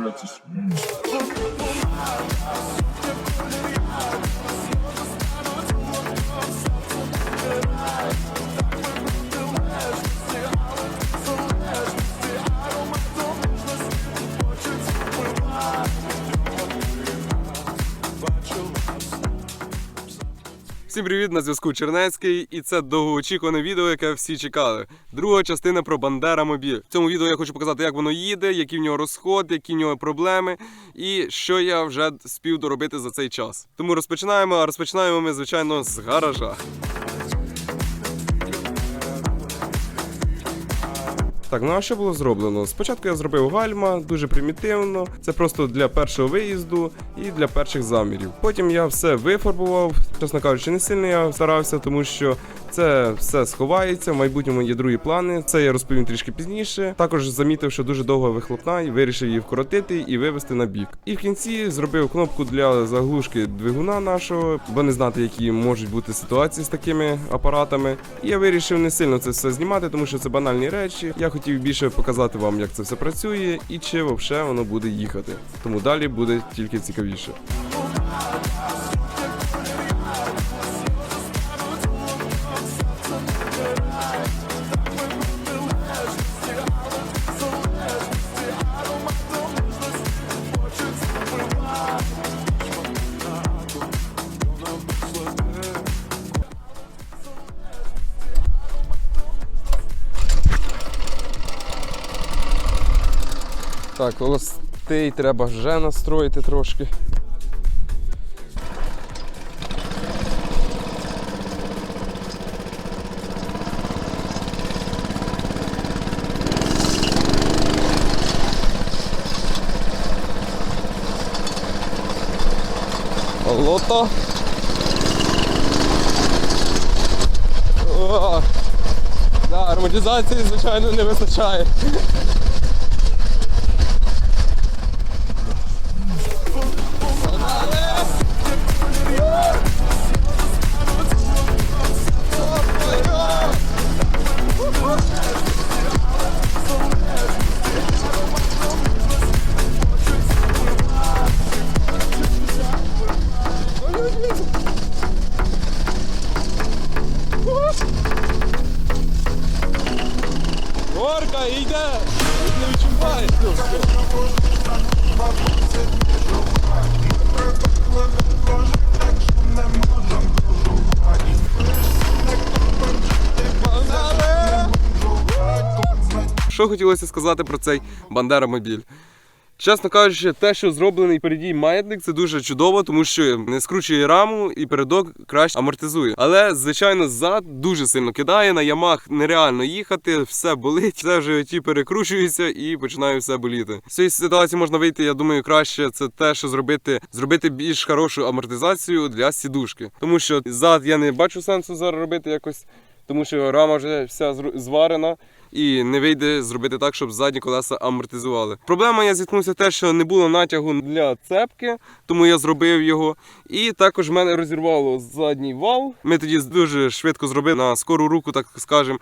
minutos. Всім привіт, на зв'язку Чернецький, і це довгоочікуване відео, яке всі чекали. Друга частина про Бандера Мобіль. В цьому відео я хочу показати, як воно їде, які в нього розход, які в нього проблеми, і що я вже спів доробити за цей час. Тому розпочинаємо. А розпочинаємо ми, звичайно, з гаража. Так, ну а що було зроблено? Спочатку я зробив гальма дуже примітивно. Це просто для першого виїзду і для перших замірів. Потім я все вифарбував. Чесно кажучи, не сильно я старався, тому що це все сховається. В майбутньому є другі плани. Це я розповім трішки пізніше. Також замітив, що дуже довга вихлопна, і вирішив її вкоротити і вивести на бік. І в кінці зробив кнопку для заглушки двигуна нашого, бо не знати, які можуть бути ситуації з такими апаратами. І я вирішив не сильно це все знімати, тому що це банальні речі. Я хотів більше показати вам, як це все працює і чи взагалі воно буде їхати. Тому далі буде тільки цікавіше. Так, холостий треба вже настроїти трошки. Лото. О, да, ароматизації, звичайно, не вистачає. Що хотілося сказати про цей Бандера Мобіль? Чесно кажучи, те, що зроблений передій маятник, це дуже чудово, тому що не скручує раму і передок краще амортизує. Але, звичайно, зад дуже сильно кидає. На ямах нереально їхати, все болить, все вже ті перекручується і починає все боліти. З цієї ситуації можна вийти, я думаю, краще це те, що зробити, зробити більш хорошу амортизацію для сідушки. Тому що зад я не бачу сенсу зараз робити якось, тому що рама вже вся зварена і не вийде зробити так, щоб задні колеса амортизували. Проблема я зіткнувся те, що не було натягу для цепки, тому я зробив його. І також в мене розірвало задній вал. Ми тоді дуже швидко зробили на скору руку, так скажемо.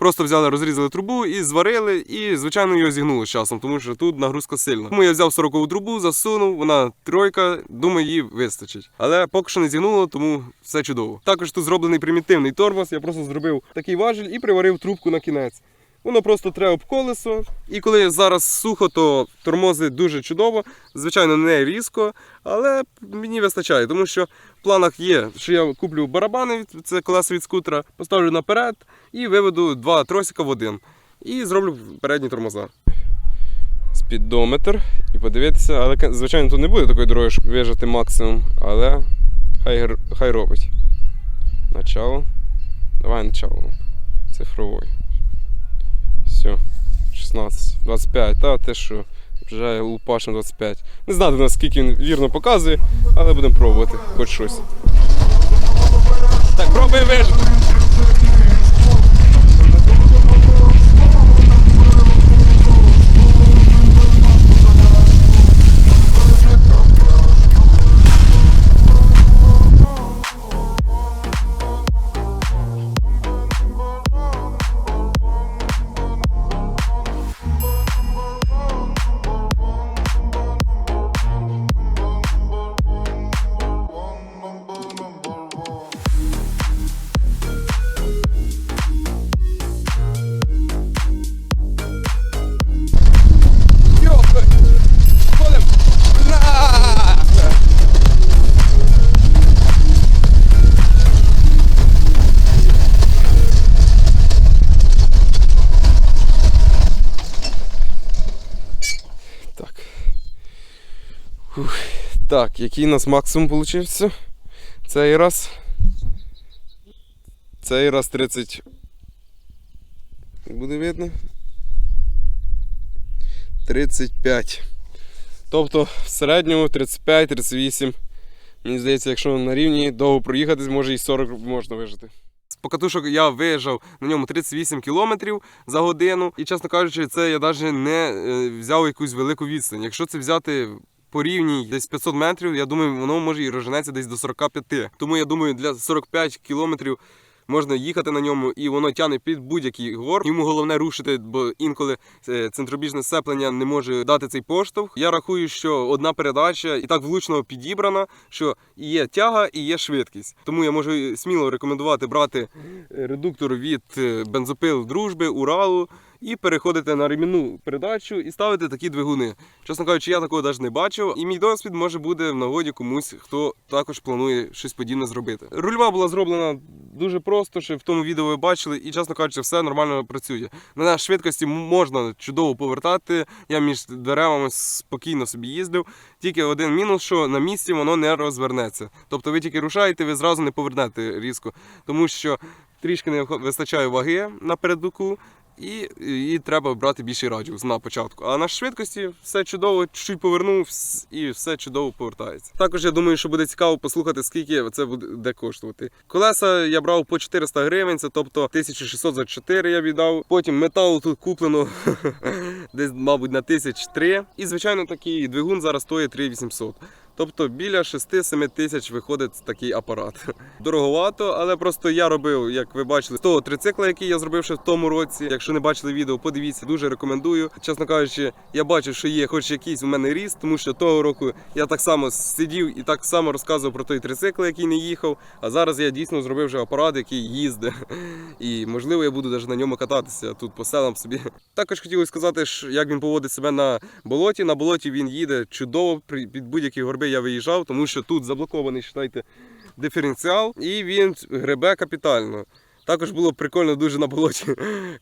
Просто взяли, розрізали трубу і зварили, і звичайно його зігнуло з часом, тому що тут нагрузка сильна. Тому я взяв 40-ву трубу, засунув, вона тройка, думаю, її вистачить. Але поки що не зігнуло, тому все чудово. Також тут зроблений примітивний тормоз. Я просто зробив такий важіль і приварив трубку на кінець. Воно просто треба об колесо. І коли зараз сухо, то тормози дуже чудово. Звичайно, не різко, але мені вистачає, тому що в планах є, що я куплю барабани, це колеса від скутера, поставлю наперед і виведу два тросика в один. І зроблю передні тормоза. Спідометр і подивитися, але звичайно тут не буде такої дороги, щоб вижати максимум, але хай, хай робить. Начало. Давай начало. Цифровой. Все. 16, 25, та те що вже лупашем 25. Не знаю наскільки він вірно показує, але будемо пробувати хоч щось. Так, пробуємо вижити. Так, який у нас максимум вийшов? Цей раз. Цей раз 30. Буде видно? 35. Тобто в середньому 35-38. Мені здається, якщо на рівні довго проїхати, може і 40 можна вижити. З покатушок я виїжджав на ньому 38 км за годину. І, чесно кажучи, це я навіть не е, взяв якусь велику відстань. Якщо це взяти по рівні десь 500 метрів, я думаю, воно може і розженеться десь до 45. Тому я думаю, для 45 кілометрів можна їхати на ньому, і воно тягне під будь-який гор. Йому головне рушити, бо інколи е, центробіжне сцеплення не може дати цей поштовх. Я рахую, що одна передача і так влучно підібрана, що і є тяга, і є швидкість. Тому я можу сміло рекомендувати брати редуктор від е, бензопил дружби, Уралу. І переходити на ремінну передачу і ставити такі двигуни. Чесно кажучи, я такого навіть не бачив. І мій досвід може буде в нагоді комусь, хто також планує щось подібне зробити. Рульова була зроблена дуже просто, що в тому відео ви бачили, і чесно кажучи, все нормально працює. На швидкості можна чудово повертати. Я між деревами спокійно собі їздив. Тільки один мінус, що на місці воно не розвернеться. Тобто ви тільки рушаєте, ви зразу не повернете різко, тому що трішки не вистачає ваги на передуку. І, і треба брати більший радіус на початку. А на швидкості все чудово, чуть-чуть повернув і все чудово повертається. Також я думаю, що буде цікаво послухати, скільки це буде коштувати. Колеса я брав по 400 гривень, це тобто 1600 за 4 я віддав. Потім металу тут куплено десь, мабуть, на 1003. І звичайно такий двигун зараз стоїть 3800. Тобто біля 6-7 тисяч виходить такий апарат. Дороговато, але просто я робив, як ви бачили, з того трицикла, який я зробив ще в тому році. Якщо не бачили відео, подивіться, дуже рекомендую. Чесно кажучи, я бачу, що є хоч якийсь у мене ріст, тому що того року я так само сидів і так само розказував про той трицикл, який не їхав. А зараз я дійсно зробив вже апарат, який їздить. І можливо я буду навіть на ньому кататися тут по селам собі. Також хотілося сказати, як він поводить себе на болоті. На болоті він їде чудово, під будь-які горби я виїжджав, тому що тут заблокований, вважайте, диференціал, і він гребе капітально. Також було прикольно дуже на болоті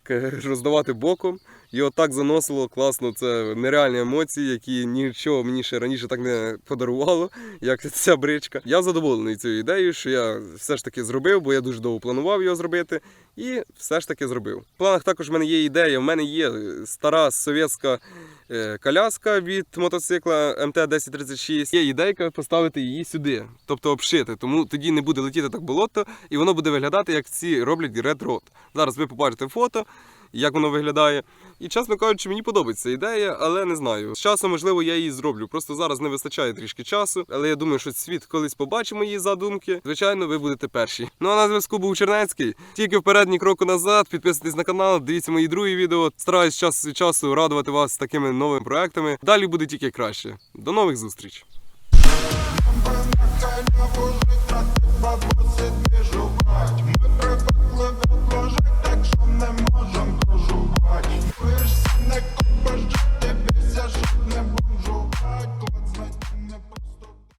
роздавати боком. Його так заносило класно. Це нереальні емоції, які нічого мені ще раніше так не подарувало, як ця бричка. Я задоволений цією ідеєю, що я все ж таки зробив, бо я дуже довго планував його зробити. І все ж таки зробив. В планах також в мене є ідея. В мене є стара совєтська коляска від мотоцикла МТ-1036. Є ідейка поставити її сюди, тобто обшити. Тому тоді не буде летіти так болото, і воно буде виглядати, як ці роблять Red Rod. Зараз ви побачите фото, як воно виглядає. І чесно кажучи, мені подобається ідея, але не знаю. З часом, можливо, я її зроблю. Просто зараз не вистачає трішки часу. Але я думаю, що світ колись побачить мої задумки. Звичайно, ви будете перші. Ну а на зв'язку був Чернецький. Тільки вперед, ні кроку назад. Підписуйтесь на канал, дивіться мої другі відео. Стараюсь час від часу радувати вас такими новими проектами. Далі буде тільки краще. До нових зустріч! Бабусі двіжу бать